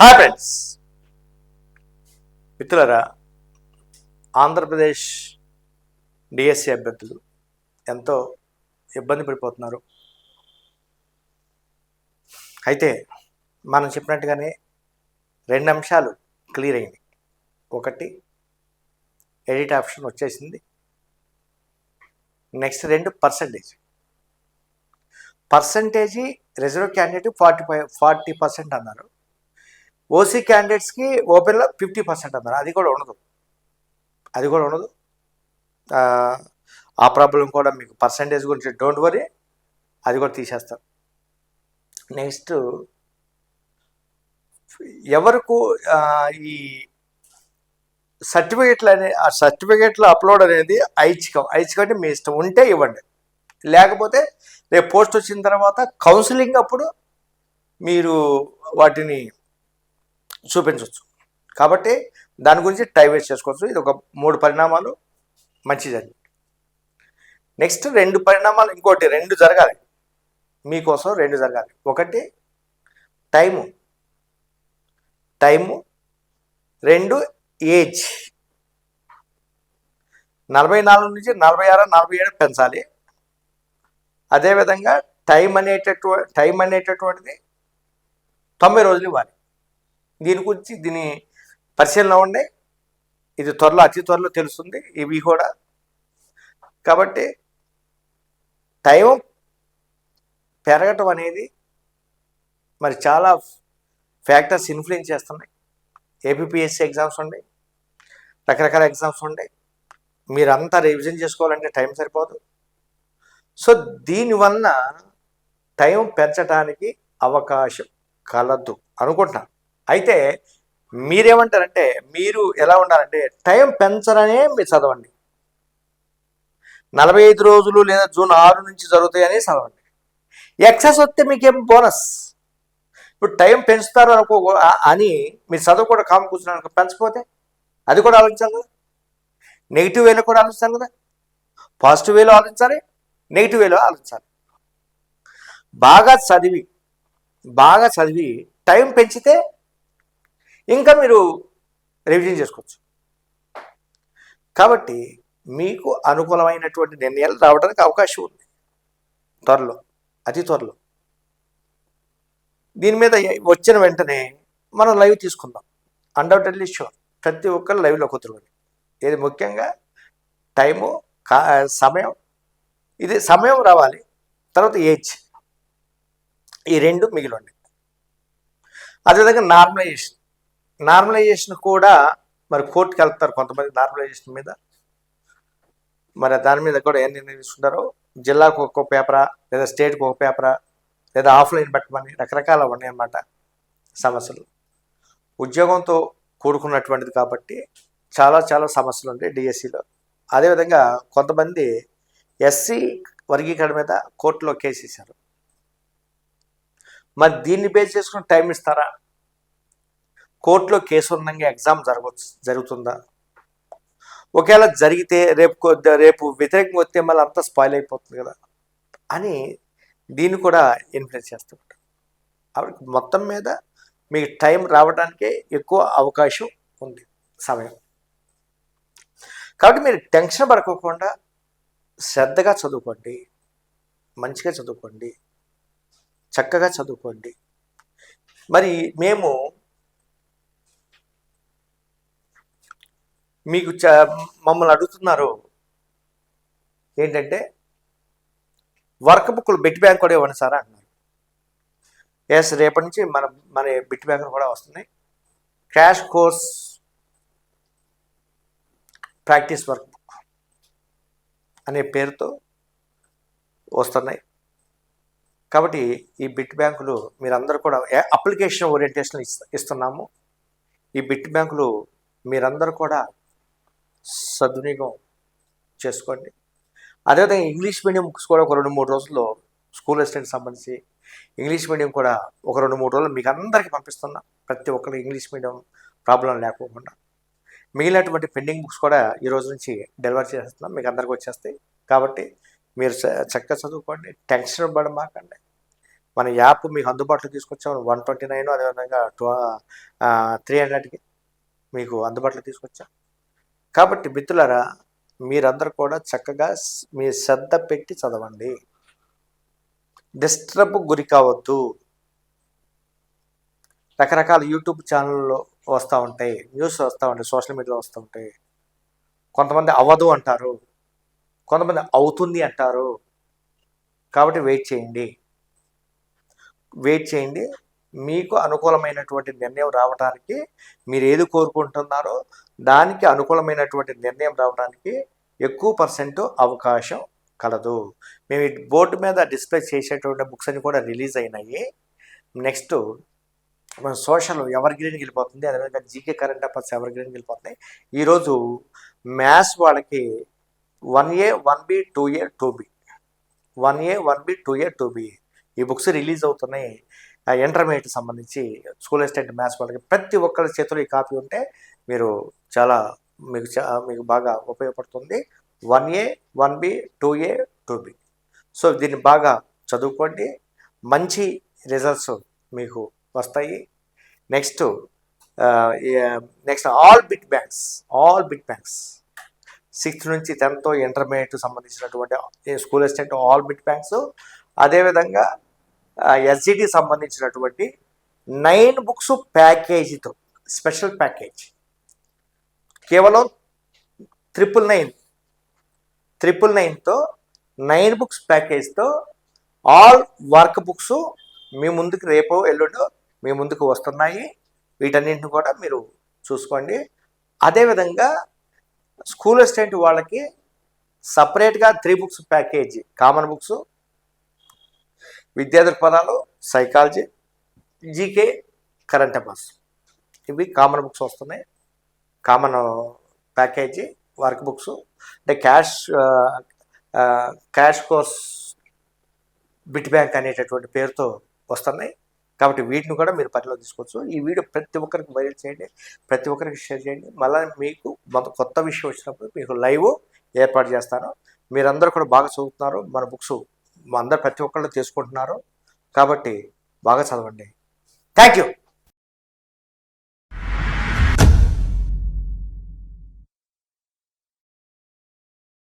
Hi friends. మిత్రులరా Andhra Pradesh DSC అభ్యర్థులు ఎంతో ఇబ్బంది పడిపోతున్నారు. అయితే మనం చెప్పినట్టుగానే రెండు అంశాలు క్లియర్ అయింది ఒకటి ఎడిట్ ఆప్షన్ వచ్చేసింది. నెక్స్ట్ రెండు percentage. Percentage reserve candidate forty five forty percent అన్నారు. ఓసీ క్యాండిడేట్స్కి ఓపెన్లో ఫిఫ్టీ పర్సెంట్ అన్నారు. అది కూడా ఉండదు. అది కూడా ఉండదు. ఆ, ప్రాబ్లం కూడా మీకు పర్సంటేజ్ గురించి డోంట్ వరీ. అది కూడా తీసేస్తారు నెక్స్ట్ ఎవరకు ఈ సర్టిఫికేట్లు అనే ఆ సర్టిఫికెట్లు అప్లోడ్ అనేది ఐచ్ఛికం. ఐచ్ఛికం అంటే మీ ఇష్టం. ఉంటే ఇవ్వండి. లేకపోతే రేపు పోస్ట్ వచ్చిన తర్వాత కౌన్సిలింగ్ అప్పుడు మీరు వాటిని చూపించవచ్చు కాబట్టి దాని గురించి టైం వేస్ట్ చేసుకోవచ్చు. ఇది ఒక మూడు పరిణామాలు మంచి జరిగింది. నెక్స్ట్ రెండు పరిణామాలు ఇంకోటి రెండు జరగాలి. మీకోసం రెండు జరగాలి. ఒకటి టైము. టైము. రెండు ఏజ్. నలభై నాలుగు నుంచి నలభై ఆరు నలభై ఏడు పెంచాలి. అదేవిధంగా టైం అనేటటువంటి టైం అనేటటువంటిది తొంభై రోజులు ఇవ్వాలి. దీని గురించి దీని పరిశీలన ఉండే. ఇది త్వరలో అతి త్వరలో తెలుస్తుంది. ఇవి కూడా. కాబట్టి టైం పెరగటం అనేది మరి చాలా ఫ్యాక్టర్స్ ఇన్ఫ్లుయెన్స్ చేస్తున్నాయి. ఏపీపీఎస్సీ ఎగ్జామ్స్ ఉన్నాయి రకరకాల ఎగ్జామ్స్ ఉన్నాయి మీరంతా రివిజన్ చేసుకోవాలంటే టైం సరిపోదు. సో దీనివల్ల టైం పెంచడానికి అవకాశం కలదు అనుకుంటున్నాను. అయితే మీరేమంటారంటే మీరు ఎలా ఉండాలంటే టైం పెంచరనే మీరు చదవండి. నలభై ఐదు రోజులు లేదా జూన్ ఆరు నుంచి జరుగుతాయని చదవండి. ఎక్సెస్ వస్తే మీకేం బోనస్? ఇప్పుడు టైం పెంచుతారు అనుకో అని మీరు చదువు కూడా కామ్ కూర్చున్నారు అనుకో, పెంచకపోతే అది కూడా ఆలోచించాలి కదా. నెగిటివ్ వేలో కూడా ఆలోచించాలి కదా. పాజిటివ్ వేలో ఆలోచించాలి నెగిటివ్ వేలో ఆలోచించాలి. బాగా చదివి బాగా చదివి టైం పెంచితే ఇంకా మీరు రివిజన్ చేసుకోవచ్చు. కాబట్టి మీకు అనుకూలమైనటువంటి నిర్ణయాలు రావడానికి అవకాశం ఉంది. త్వరలో అతి త్వరలో. దీని మీద వచ్చిన వెంటనే మనం లైవ్ తీసుకుందాం. అండౌటెడ్లీ షూర్ ప్రతి ఒక్కరు లైవ్లో కుదురుని ఇది ముఖ్యంగా టైము కా సమయం. ఇది సమయం రావాలి. తర్వాత ఏజ్. ఈ రెండు మిగిలి ఉండి. అదేవిధంగా నార్మలైజేషన్ నార్మలైజేషన్ కూడా మరి కోర్టుకి వెళ్తారు కొంతమంది నార్మలైజేషన్ మీద. మరి దాని మీద కూడా ఏం నిర్ణయం తీసుకుంటారో జిల్లాకు ఒక్కో పేపరా లేదా స్టేట్కి ఒక పేపరా లేదా ఆఫ్లైన్ పెట్టమని రకరకాల ఉన్నాయి అన్నమాట సమస్యలు. ఉద్యోగంతో కూడుకున్నటువంటిది కాబట్టి చాలా చాలా సమస్యలు ఉంటాయి డిఎస్సిలో. అదేవిధంగా కొంతమంది ఎస్సీ వర్గీకరణ మీద కోర్టులో కేసు వేశారు. మరి దీన్ని బేస్ చేసుకుని టైం ఇస్తారా? కోర్టులో కేసు ఉన్నంగా ఎగ్జామ్ జరగవచ్చు జరుగుతుందా? ఒకవేళ జరిగితే రేపు రేపు వ్యతిరేకంగా వస్తే మళ్ళీ అంతా స్పాయిల్ అయిపోతుంది కదా? అని దీన్ని కూడా ఇన్ఫ్లుయెన్స్ చేస్తూ ఉంటారు. మొత్తం మీద మీకు టైం రావడానికే ఎక్కువ అవకాశం ఉంది సమయం. కాబట్టి మీరు టెన్షన్ పడుకోకుండా శ్రద్ధగా చదువుకోండి మంచిగా చదువుకోండి చక్కగా చదువుకోండి. మరి మేము మీకు చ మమ్మల్ని అడుగుతున్నారు. ఏంటంటే వర్క్ బుక్లు బిట్ బ్యాంక్ కూడా ఇవ్వండి సార్ అంటున్నారు. ఎస్ రేపటి నుంచి మన మన బిట్ బ్యాంకులు కూడా వస్తున్నాయి. Crash course practice work book అనే పేరుతో వస్తున్నాయి. కాబట్టి ఈ బిట్ బ్యాంకులు మీరందరూ కూడా ఏ- అప్లికేషన్ ఓరియంటేషన్ ఇస్తున్నాము. ఈ బిట్ బ్యాంకులు మీరందరూ కూడా సద్వినియోగం చేసుకోండి. అదేవిధంగా ఇంగ్లీష్ మీడియం బుక్స్ కూడా ఒక రెండు మూడు రోజుల్లో స్కూల్ అసిస్టెంట్ సంబంధించి ఇంగ్లీష్ మీడియం కూడా ఒక రెండు మూడు రోజులు మీకు అందరికీ పంపిస్తున్నా. ప్రతి ఒక్కరు ఇంగ్లీష్ మీడియం ప్రాబ్లం లేకోకుండా మిగిలినటువంటి పెండింగ్ బుక్స్ కూడా ఈ రోజు నుంచి డెలివరీ చేస్తున్నాం మీకు అందరికి వచ్చేస్తాయి. కాబట్టి మీరు చ- చక్కగా చదువుకోండి. టెన్షన్ పడమాకండి. మన యాప్ మీకు అందుబాటులో తీసుకొచ్చాం వన్ ట్వంటీ నైన్ అదేవిధంగా టూ త్రీ హండ్రెడ్కి మీకు అందుబాటులో తీసుకొచ్చాం. కాబట్టి మిత్రులరా మీరందరూ కూడా చక్కగా మీ శ్రద్ధ పెట్టి చదవండి. డిస్టర్బ్ గురి కావద్దు. రకరకాల యూట్యూబ్ ఛానల్లో వస్తూ ఉంటాయి న్యూస్ వస్తూ ఉంటాయి సోషల్ మీడియాలో వస్తూ ఉంటాయి. కొంతమంది అవ్వదు అంటారు కొంతమంది అవుతుంది అంటారు. కాబట్టి వెయిట్ చేయండి. వెయిట్ చేయండి మీకు అనుకూలమైనటువంటి నిర్ణయం రావడానికి మీరు ఏది కోరుకుంటున్నారో దానికి అనుకూలమైనటువంటి నిర్ణయం రావడానికి ఎక్కువ పర్సెంట్ అవకాశం కలదు. మేము ఈ బోర్డు మీద డిస్ప్లే చేసేటువంటి బుక్స్ అన్ని కూడా రిలీజ్ అయినాయి. నెక్స్ట్ మన సోషల్ ఎవర్ గ్రీన్కి వెళ్ళిపోతుంది అదేవిధంగా జీకే కరెంట్ అఫైర్స్ ఎవర్ గ్రీన్కి వెళ్ళిపోతుంది ఈరోజు మ్యాథ్స్ వాళ్ళకి one A one B two A two B one A one B two A two B ఈ బుక్స్ రిలీజ్ అవుతున్నాయి. ఇంటర్మీడియట్ సంబంధించి స్కూల్ అసిస్టెంట్ మ్యాథ్స్ వాళ్ళకి ప్రతి ఒక్కరి చేతిలో ఈ కాపీ ఉంటే మీరు చాలా మీకు చా- మీకు బాగా ఉపయోగపడుతుంది. One A one B two A two B. So దీన్ని బాగా చదువుకోండి. మంచి రిజల్ట్స్ మీకు వస్తాయి. Next next all bit banks all bit banks. Sixth నుంచి టెన్త్ ఇంటర్మీడియట్ సంబంధించినటువంటి school assistant all bit banks. అదేవిధంగా ఎస్జిటి సంబంధించినటువంటి నైన్ బుక్స్ ప్యాకేజీతో స్పెషల్ ప్యాకేజ్. కేవలం ట్రిపుల్ నైన్ ట్రిపుల్ నైన్తో నైన్ బుక్స్ ప్యాకేజ్తో ఆల్ వర్క్ బుక్స్ మీ ముందుకు రేపు ఎల్లుండో మీ ముందుకు వస్తున్నాయి. వీటన్నింటిని కూడా మీరు చూసుకోండి. అదేవిధంగా స్కూల్ అసిస్టెంట్ వాళ్ళకి సపరేట్గా three books package common books విద్యా దృక్పథాలు సైకాలజీ జీకే కరెంట్ అఫైర్స్ ఇవి కామన్ బుక్స్ వస్తున్నాయి. కామన్ ప్యాకేజీ వర్క్ బుక్స్ అంటే cash cash course bit bank అనేటటువంటి పేరుతో వస్తున్నాయి. కాబట్టి వీటిని కూడా మీరు పరిలో తీసుకోవచ్చు. ఈ వీడియో ప్రతి ఒక్కరికి వైరల్ చేయండి ప్రతి ఒక్కరికి షేర్ చేయండి. మళ్ళీ మీకు మన కొత్త విషయం వచ్చినప్పుడు మీకు లైవ్ ఏర్పాటు చేస్తాను. మీరందరూ కూడా బాగా చదువుతున్నారు. మన బుక్స్ అందరు ప్రతి ఒక్కళ్ళు తీసుకుంటున్నారు కాబట్టి బాగా చదవండి. Thank you